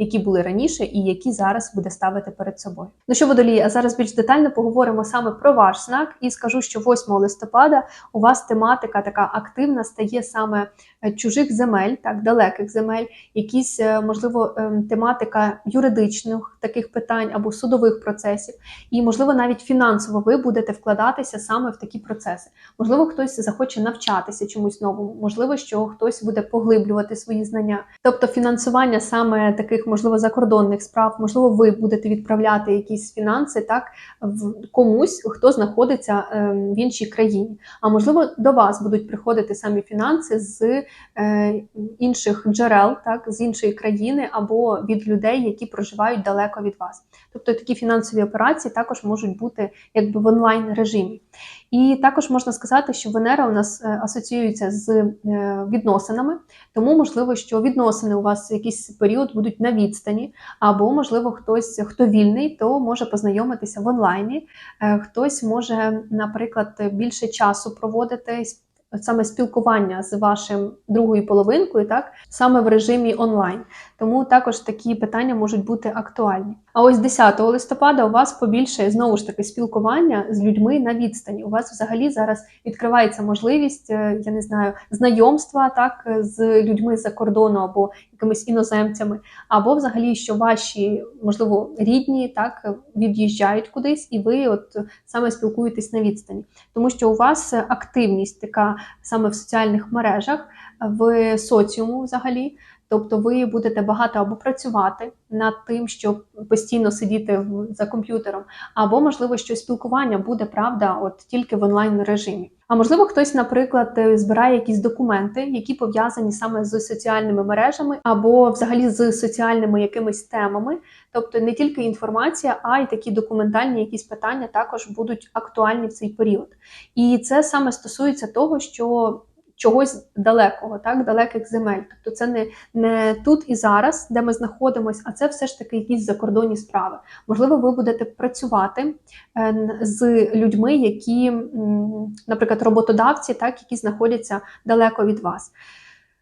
які були раніше, і які зараз буде ставити перед собою. Ну що, водолії, а зараз більш детально поговоримо саме про ваш знак, і скажу, що 8 листопада у вас тематика така активна стає саме чужих земель, так далеких земель, якісь е, можливо ем, тематика юридичних таких питань або судових процесів, і можливо навіть фінансово ви будете вкладатися саме в такі процеси. Можливо, хтось захоче навчатися чомусь новому, можливо, що хтось буде поглиблювати свої знання. Тобто фінансування саме таких, можливо, закордонних справ, можливо, ви будете відправляти якісь фінанси так в комусь, хто знаходиться ем, в іншій країні. А можливо, до вас будуть приходити самі фінанси з е, інших джерел, так з іншої країни або від людей, які проживають далеко від вас. Тобто такі фінансові операції також можуть бути якби в онлайн режимі. І також можна сказати, що Венера у нас е, асоціюється з е, відносинами, тому можливо, що відносини у вас якийсь період будуть на відстані, або можливо, хтось, хто вільний, то може познайомитися в онлайні. Е, Хтось може, наприклад, більше часу проводити саме спілкування з вашим другою половинкою, так саме в режимі онлайн. Тому також такі питання можуть бути актуальні. А ось 10 листопада у вас побільше знову ж таки спілкування з людьми на відстані. У вас взагалі зараз відкривається можливість, е, я не знаю, знайомства так з людьми за кордону або якимись іноземцями, або взагалі, що ваші можливо рідні так від'їжджають кудись, і ви от саме спілкуєтесь на відстані, тому що у вас активність така саме в соціальних мережах, в соціуму взагалі. Тобто ви будете багато або працювати над тим, щоб постійно сидіти за комп'ютером, або можливо, що спілкування буде правда, от тільки в онлайн режимі. А можливо, хтось, наприклад, е, збирає якісь документи, які пов'язані саме з соціальними мережами, або взагалі з соціальними якимись темами. Тобто не тільки інформація, а й такі документальні якісь питання також будуть актуальні в цей період. І це саме стосується того, що чогось далекого, так далеких земель. Тобто це не, не тут і зараз, де ми знаходимося, а це все ж таки якісь закордонні справи. Можливо, ви будете працювати е, з людьми, які, наприклад, роботодавці, так, які знаходяться далеко від вас.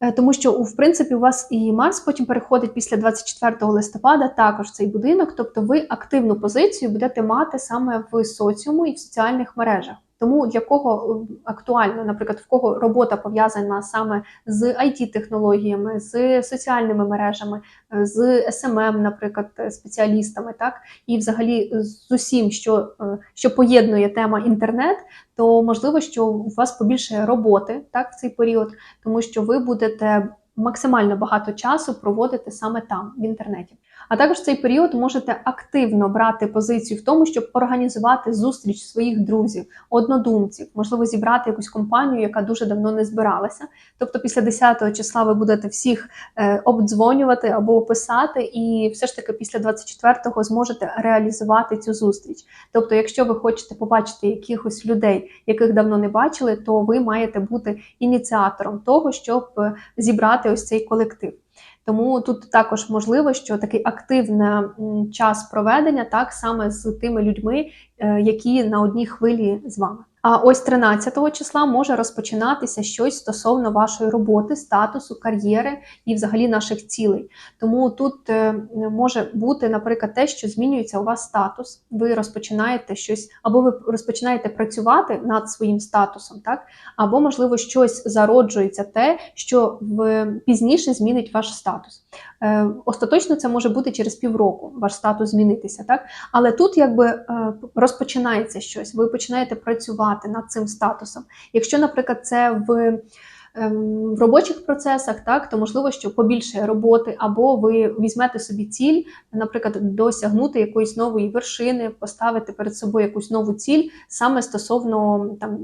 Е, Тому що, в принципі, у вас і Марс потім переходить після 24 листопада також в цей будинок, тобто ви активну позицію будете мати саме в соціуму і в соціальних мережах. Тому для кого е, актуально, наприклад, в кого робота пов'язана саме з IT-технологіями, з соціальними мережами, е, з СММ, наприклад, е, спеціалістами, так і взагалі з усім, що, що поєднує тема інтернет, то можливо, що у вас побільше роботи так в цей період, тому що ви будете максимально багато часу проводити саме там, в інтернеті. А також в цей період можете активно брати позицію в тому, щоб організувати зустріч своїх друзів, однодумців, можливо, зібрати якусь компанію, яка дуже давно не збиралася. Тобто, після 10 числа ви будете всіх е, обдзвонювати або писати, і все ж таки після 24-го зможете реалізувати цю зустріч. Тобто, якщо ви хочете побачити якихось людей, яких давно не бачили, то ви маєте бути ініціатором того, щоб е, зібрати ось цей колектив. Тому тут також можливо, що такий активний час проведення так саме з тими людьми, е, які на одній хвилі з вами. А ось 13 числа може розпочинатися щось стосовно вашої роботи, статусу, кар'єри і взагалі наших цілей. Тому тут е, може бути, наприклад, те, що змінюється у вас статус. Ви розпочинаєте щось, або ви розпочинаєте працювати над своїм статусом, так або можливо щось зароджується те, що в пізніше змінить ваш статус. Е, Остаточно це може бути через півроку, ваш статус змінитися, так але тут якби е, розпочинається щось. Ви починаєте працювати над цим статусом. Якщо, наприклад, це в ем, в робочих процесах, так то можливо, що побільше роботи, або ви візьмете собі ціль, наприклад, досягнути якоїсь нової вершини, поставити перед собою якусь нову ціль саме стосовно там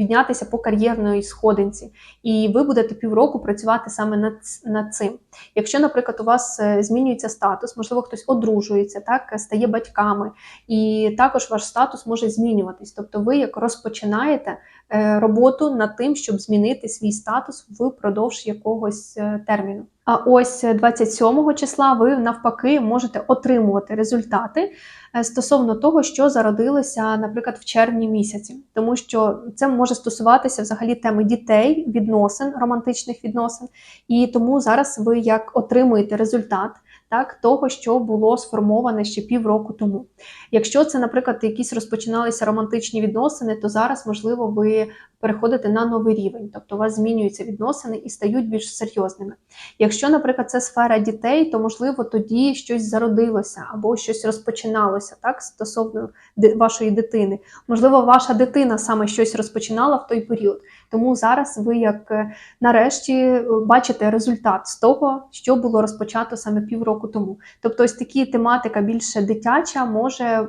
піднятися по кар'єрної сходинці, і ви будете півроку працювати саме над, над цим. Якщо, наприклад, у вас е, змінюється статус, можливо, хтось одружується, так стає батьками, і також ваш статус може змінюватись. Тобто, ви як розпочинаєте е, роботу над тим, щоб змінити свій статус впродовж якогось е, терміну. А ось 27 числа ви навпаки можете отримувати результати е, стосовно того, що зародилося, наприклад, в червні місяці, тому що це може стосуватися взагалі теми дітей, відносин, романтичних відносин, і тому зараз ви як отримуєте результат. Так, того, що було сформоване ще півроку тому. Якщо це, наприклад, якісь розпочиналися романтичні відносини, то зараз, можливо, ви переходите на новий рівень, тобто у вас змінюються відносини і стають більш серйозними. Якщо, наприклад, це сфера дітей, то можливо тоді щось зародилося або щось розпочиналося так стосовно вашої дитини. Можливо, ваша дитина саме щось розпочинала в той період. Тому зараз ви як е, нарешті е, бачите результат з того, що було розпочато саме півроку тому. Тобто, ось такі тематика більше дитяча може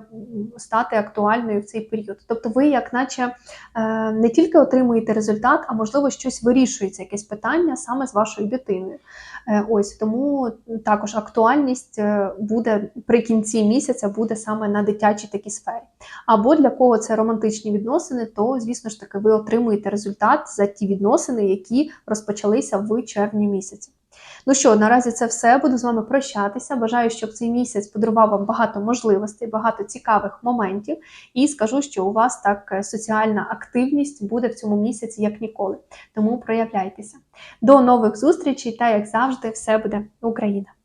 стати актуальною в цей період. Тобто, ви, як наче е, не тільки отримуєте результат, а можливо щось вирішується, якесь питання саме з вашою дитиною. Ось тому також актуальність буде при кінці місяця буде саме на дитячій такій сфері. Або для кого це романтичні відносини, то звісно ж таки ви отримуєте результат за ті відносини, які розпочалися в червні місяці. Ну що, наразі це все. Буду з вами прощатися. Бажаю, щоб цей місяць подарував вам багато можливостей, багато цікавих моментів. І скажу, що у вас так е, соціальна активність буде в цьому місяці як ніколи. Тому проявляйтеся. До нових зустрічей та як завжди, все буде Україна!